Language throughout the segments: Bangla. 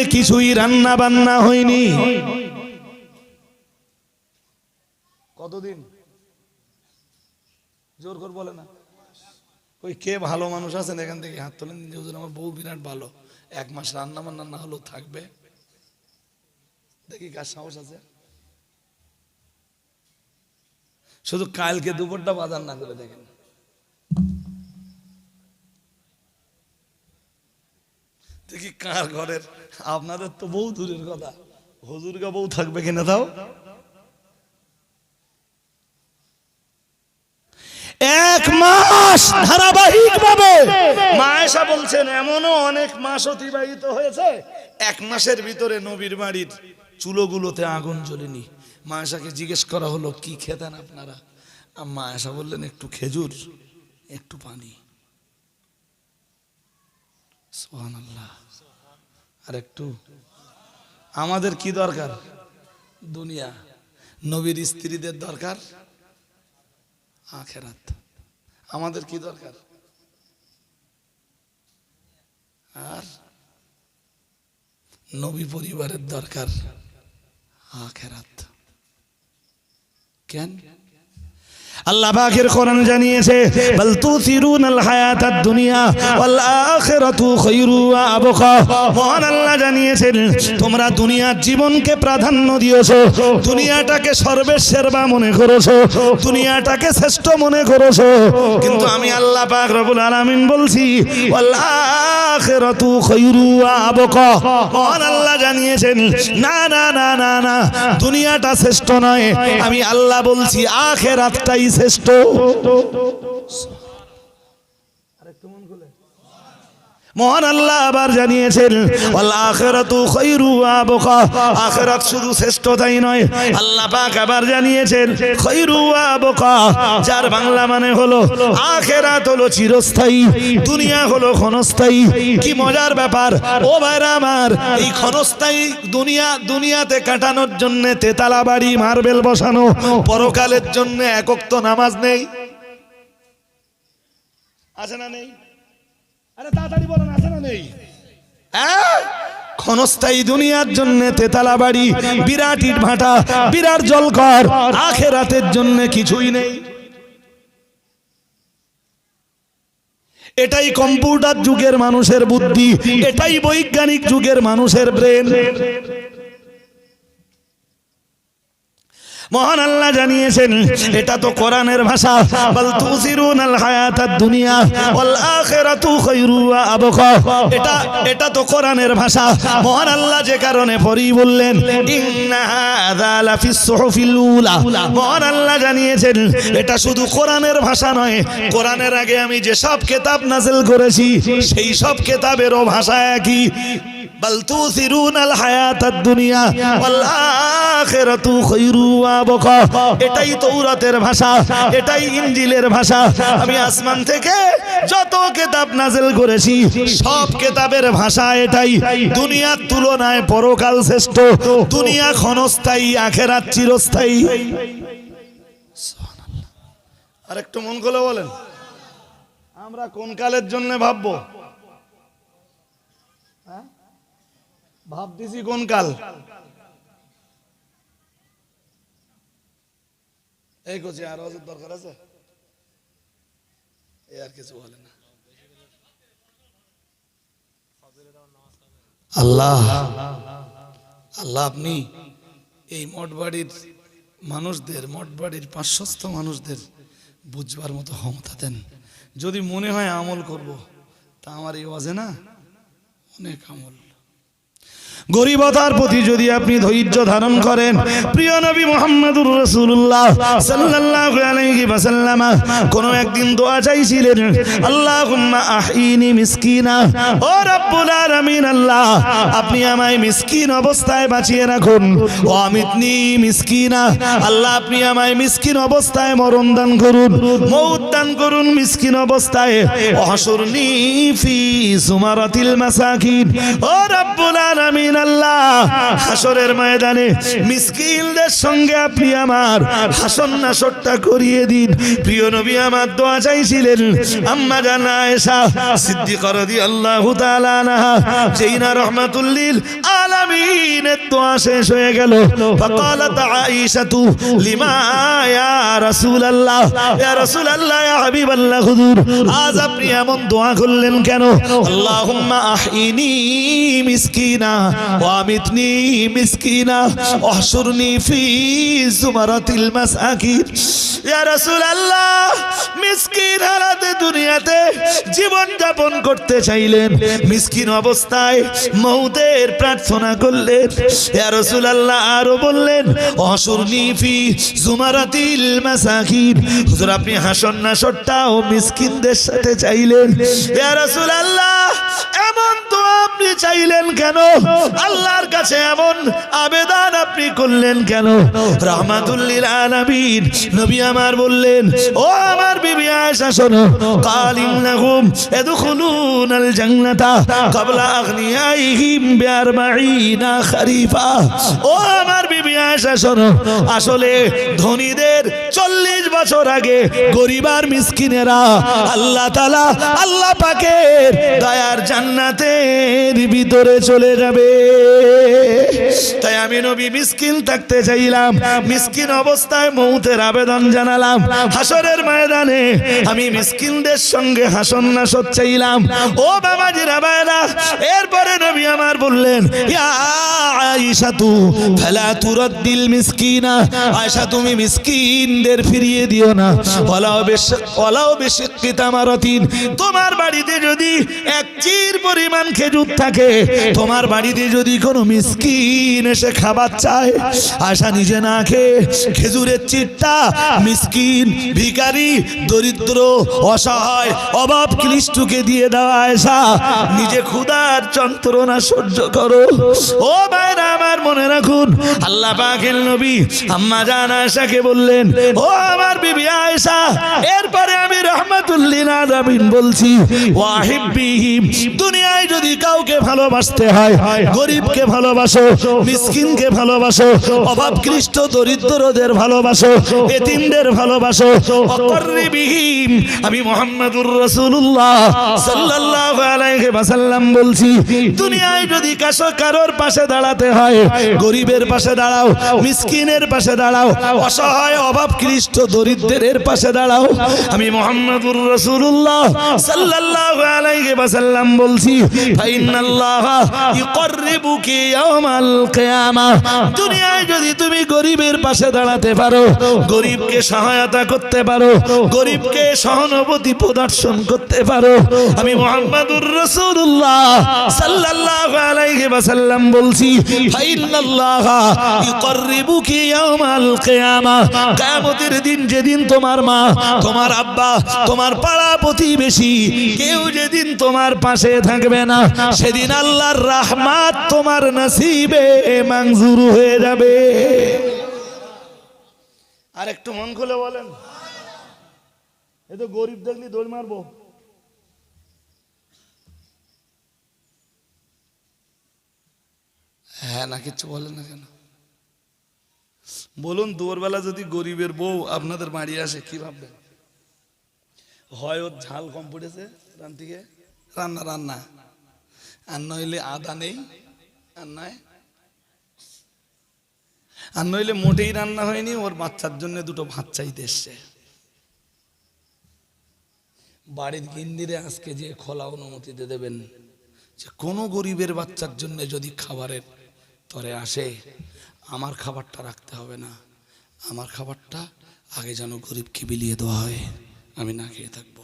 দিনে কিছুই রান্না বান্না হয়নি। কতদিন? জোর করে বলে না। ওই কে ভালো মানুষ আছেন এখান থেকে? হাত তোলেন আমার বউ বিরাট ভালো। এক মাস রান্না বান্না না হলেও থাকবে। দেখি কার সাহস আছে। শুধু কালকে দুপুরটা বাজার না করে দেখেন। দেখি কার ঘরের? আপনাদের তো বউ দূরের কথা। হুজুরকে বউ থাকবে কিনা তাও? এক মাস ধারাবাহিক ভাবে মায়েশা বলছেন, এমনও অনেক মাস অতিবাহিত হয়েছে, এক মাসের ভিতরে নবীর বাড়ির চুলোগুলোতে আগুন জ্বলেনি। মায়েশাকে জিজ্ঞেস করা হলো, কি খেতেন আপনারা? আর মায়েশা বললেন, একটু খেজুর, একটু পানি। আর একটু, আমাদের কি দরকার? দুনিয়া। নবীর স্ত্রীদের দরকার? আখেরাত। আমাদের কি দরকার? আর নবী পরিবারের দরকার? আখেরাত। কেন? আল্লাহ পাকের কোরআন জানিয়েছে, বল তুসিরুনাল হায়াতাদ দুনিয়া ওয়াল আখিরাতু খায়রু ওয়া আবকা। আল্লাহ তোমরা দুনিয়ার জীবনকে প্রাধান্য দিয়েছ, দুনিয়াটাকে সর্বেশ্বেরবা মনে করেছ, দুনিয়াটাকে শ্রেষ্ঠ মনে করেছ। কিন্তু আমি আল্লাহ পাক রব্বুল আলামিন বলছি, ওয়াল আখিরাতু খায়রু ওয়া আবকা। মহান আল্লাহ জানিয়েছেন, না না না না না, দুনিয়াটা শ্রেষ্ঠ নয়। আমি আল্লাহ বলছি, আখেরাতটাই শ্রেষ্ঠ। মহান আল্লাহ আবার জানিয়েছেন আখিরাতু শুধু শ্রেষ্ঠ তাই নয়, আল্লাহ পাক আবার জানিয়েছেন যার বাংলা মানে হলো, আখিরাত হলো চিরস্থায়ী, দুনিয়া হলো ক্ষণস্থায়ী। কি মজার ব্যাপার, ও ভাইরা আমার, এই ক্ষণস্থায়ী দুনিয়া, দুনিয়াতে কাটানোর জন্য তেতালা বাড়ি, মার্বেল বসানো, পরকালের জন্য একক্ত নামাজ নেই। আছে না নেই? হ্যাঁ? ক্ষণস্থায়ী দুনিয়ার জন্য তেতালা বাড়ি, বিরাট ইট ভাটা, বিরাট জলকর আখেরাতের জন্য কিছুই নেই। এটাই কম্পিউটার যুগের মানুষের বুদ্ধি, এটাই বৈজ্ঞানিক যুগের মানুষের ব্রেন। মহান আল্লাহ জানিয়েছেন, এটা তো কোরআনের ভাষা। বল তুসিরুনাল হায়াতাদ দুনিয়া ওয়াল আখিরাতু খায়রু ওয়া আবকা। এটা এটা তো কোরআনের ভাষা। মহান আল্লাহ যে কারণে পরি বললেন, ইন্না হাযা লাফিস সুহুফিল উলা। মহান আল্লাহ জানিয়েছেন, এটা শুধু কোরআনের ভাষা নয়। কোরআনের আগে আমি যে সব কিতাব নাযিল করেছি, সেই সব কিতাবেরও ভাষা একই। বল তুসিরুনাল হায়াতাদ দুনিয়া ওয়াল খায়রু ওয়া আবকা। এটাই তৌরাতের ভাষা, এটাই ইনজিলের ভাষা। আমি আসমান থেকে যত কিতাব নাযিল করেছি, সব কিতাবের ভাষা এটাই। দুনিয়ার তুলনায় পরকাল শ্রেষ্ঠ, দুনিয়া ক্ষণস্থায়ী, আখেরাত চিরস্থায়ী। আর একটু মন খুলে বলেন। আমরা কোন কালের জন্য ভাববো? ভাবতেছি কোন কাল? এই করছি আর ওষুধ দরকার আছে? এই আর কিছু বলে না। আল্লাহ আল্লাহ আপনি এই মঠ বাড়ির মানুষদের মঠ বাড়ির পার্শ্বস্থ মানুষদের বুঝবার মতো ক্ষমতা দেন। যদি মনে হয় আমল করব, তা আমার এই ওয়াজে না? অনেক আমল। গরিবতার প্রতি যদি আপনি ধৈর্য ধারণ করেন, প্রিয় নবী মোহাম্মদুর আলাইহি ওয়াসাল্লাম, কোন একদিন দোয়া চাইছিলেন, আল্লাহুম্মা আহইনি মিসকিনা, ও রব্বুল আলামিন আল্লাহ, আপনি আমায় মিসকিন অবস্থায় বাঁচিয়ে রাখুন। ও আমিতনি মিসকিনা, আল্লাহ, আপনি আমায় মিসকিন অবস্থায় মরণ দান করুন, মৌত দান করুন মিসকিন অবস্থায়। অহসুরনি ফি সুমারাতিল মাসাকিন, ও রব্বুল আলামিন আল্লাহ হাসরের ময়দানে মিসকিনদের সঙ্গে আপনি আমার হাসন নাসরটা করিয়ে দিন প্রিয় নবী আমার দোয়া চাইছিলেন আম্মা জানা এসা সিদ্দিক রাদিয়াল্লাহু তাআলা আনহা যেই না রহমাতুল্লিল আলামিনের দোয়া শেষ হয়ে গেল فقالت عائشة لما يا رسول الله يا رسول الله يا حبيب الله হুজুর আজ আপনি এমন দোয়া করলেন কেন আল্লাহুম্মা আহইনি মিসকিনা ওয়া আমিতনি মিসকিনা ওয়াহশুরনি ফি জুমারাতিল দুনিয়াতে জীবন যাপন করতে চাইলেন। মিসকিন অবস্থায় মৌতের প্রার্থনা করলেন। ইয়া রাসূলুল্লাহ আরও বললেন অসুরনি ফি জুমারাতিল মাসাকিন। হুজুর, আপনি হাসন নাসরটাও মিসকিনদের সাথে চাইলেন। ইয়া রাসূলুল্লাহ, এমন তো আপনি চাইলেন কেন? আল্লাহর কাছে এমন আবেদন আপনি করলেন কেন? রহমাতুল্লিল আলামিন। নবী আমার বললেন, ও আমার বিবি আয়েশা, শোনো কালিন লাহুম এদখুলুনাল জান্নাতা ক্বাবলা আগনিয়াইহিম বিআরবাঈনা খরিফা। ও আমার বিবি আয়েশা, শোনো, আসলে ধনীদের চল্লিশ বছর আগে গরিবার মিসকিনেরা আল্লাহ তালা আল্লাহ পাকের দয়ার জান্নাতের ভিতরে চলে যাবে। তাই আমি নবী মিসকিন থাকতে চাইলাম। মিসকিন অবস্থায় মৌতের আবেদন জানালাম। হাসরের ময়দানে আমি মিসকিনদের সঙ্গে হাসন নাসত চাইলাম। ও বাবাজিরা বায়রা এরপরে নবী আমার বললেন আয়েশা তু ফালা মিসকিনা। আয়েশা তুমি মিসকিনদের ফিরিয়ে দিও না। ওলাও বেশ ওলাও বেশি কিতামারতিন তোমার বাড়িতে যদি এক চির পরিমাণ খেজুর থাকে তোমার বাড়িতে যদি কোনো মিসকিন এসে খাবার চায়, আশা নিজে না খেয়ে খেজুরের চিটটা, মিসকিন, ভিখারি, দরিদ্র, অসহায়, অভাব ক্লিষ্টকে দিয়ে দেওয়া আয়সা। নিজে ক্ষুধার যন্ত্রণা সহ্য করো। ও ভাইরা আমার মনে রাখুন, আল্লাহ পাকের নবী আম্মা জান আয়েশাকে বললেন, ও আমার বিবি আয়েশা এরপরে আমি রহমাতুল্লিল আলামিন বলছি ওয়াহিব্বিহিম দুনিয়ায় যদি কাউকে ভালোবাসতে হয় গরিবকে ভালোবাসো, মিসকিনকে ভালোবাসো, অভাবকৃষ্ট দরিদ্রদের ভালোবাসো, এতিমদের ভালোবাসো অকর্রিবিহিম আমি মোহাম্মদুর রাসূলুল্লাহ সাল্লাল্লাহু আলাইহি ওয়াসাল্লাম বলছি, দুনিয়ায় যদি কাশো কারোর পাশে দাঁড়াতে হয়, গরিবের পাশে দাঁড়াও, মিসকিনের পাশে দাঁড়াও, অসহায়, অভাবকৃষ্ট দরিদ্রের পাশে দাঁড়াও, আমি মোহাম্মদুর রাসূলুল্লাহ সাল্লাল্লাহু আলাইহি ওয়াসাল্লাম বলছি ফাইনাল্লাহ কিয়ামাহ দুনিয়ায় যদি তুমি গরিবের পাশে দাঁড়াতে পারো, গরিবকে সহায়তা করতে পারো, গরিবকে সহানুভূতি প্রদর্শন করতে পারো, আমি রাসূলুল্লাহ সাল্লাল্লাহু আলাইহি বলছি কিয়ামতের দিন যেদিন তোমার মা, তোমার আব্বা, তোমার পাড়া প্রতিবেশী কেউ যেদিন তোমার পাশে থাকবে না, সেদিন আল্লাহর রাহমাত তোমার নসিবে মঞ্জুর হয়ে যাবে। আর একটু মন খুলে বলেন। এ তো গরিব দেখলি দৌড় মারবো। হ্যাঁ না কিছু বলেন না কেন? বলুন দুপুরবেলা যদি গরিবের বউ আপনাদের বাড়ি আসে কি ভাববেন? হয় ওর ঝাল কম পড়েছে রান থেকে রান্না রান্না। আর নইলে আদা নেই আর নইলে মোটেই রান্না হয়নি, ওর বাচ্চার জন্য দুটো ভাত চাইতে এসছে। বাড়ির গিন্দিরে আজকে যে খোলা অনুমতিতে দেবেন, যে কোনো গরিবের বাচ্চার জন্য যদি খাবারের তরে আসে, আমার খাবারটা রাখতে হবে না। আমার খাবারটা আগে যেন গরিবকে বিলিয়ে দেওয়া হয়, আমি না খেয়ে থাকব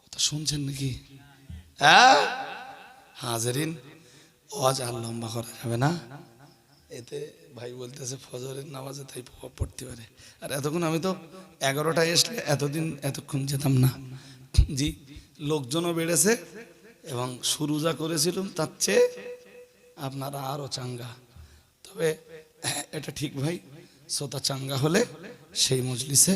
কথা শুনছেন নাকি? হ্যাঁ? হাজারিন অজ আর লম্বা করা যাবে না। এতে ভাই বলতেছে, ফজরের নামাজে তাই প্রভাব পড়তে পারে। আর এতক্ষণ আমি তো এগারোটায় আসলে এতদিন এতক্ষণ যেতাম না। জি, লোকজনও বেড়েছে এবং শুরু যা করেছিলাম, তার চেয়ে আপনারা আরও চাঙ্গা। তবে এটা ঠিক ভাই, শ্রোতা চাঙ্গা হলে সেই মজলিসে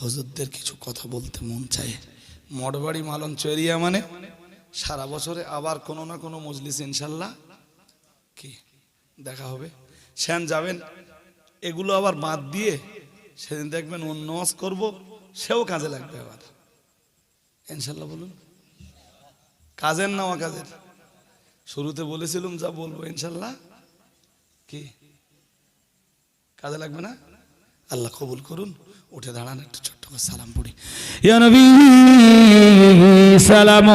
হজুরদের কিছু কথা বলতে মন চায়। মঠবাড়ি মালঞ্চ এরিয়া মানে? সারা বছরে আবার কোনো না কোনো মজলিস ইনশাল্লাহ। কি? দেখা হবে। সেন যাবেন। এগুলো আবার বাদ দিয়ে সেদিন দেখবেন অন্য করব, সেও কাজে লাগবে আবার। ইনশাল্লাহ বলুন। কাজের না আমার কাজের শুরুতে বলেছিলাম যা বলব ইনশাল্লাহ। কি? কাজে লাগবে না? আল্লাহ কবুল করুন, উঠে দাঁড়ান একটু করে সালাম পড়ি। সালাম।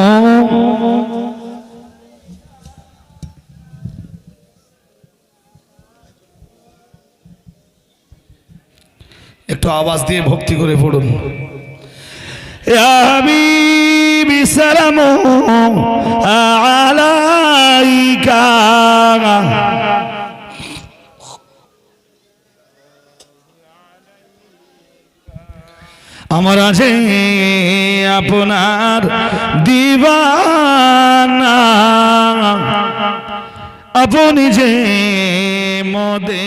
একটু আওয়াজ দিয়ে ভক্তি করে পড়ুন। সালাম। আলাইকা। আমার আছে আপনার দিবানা। আপনি যে মদে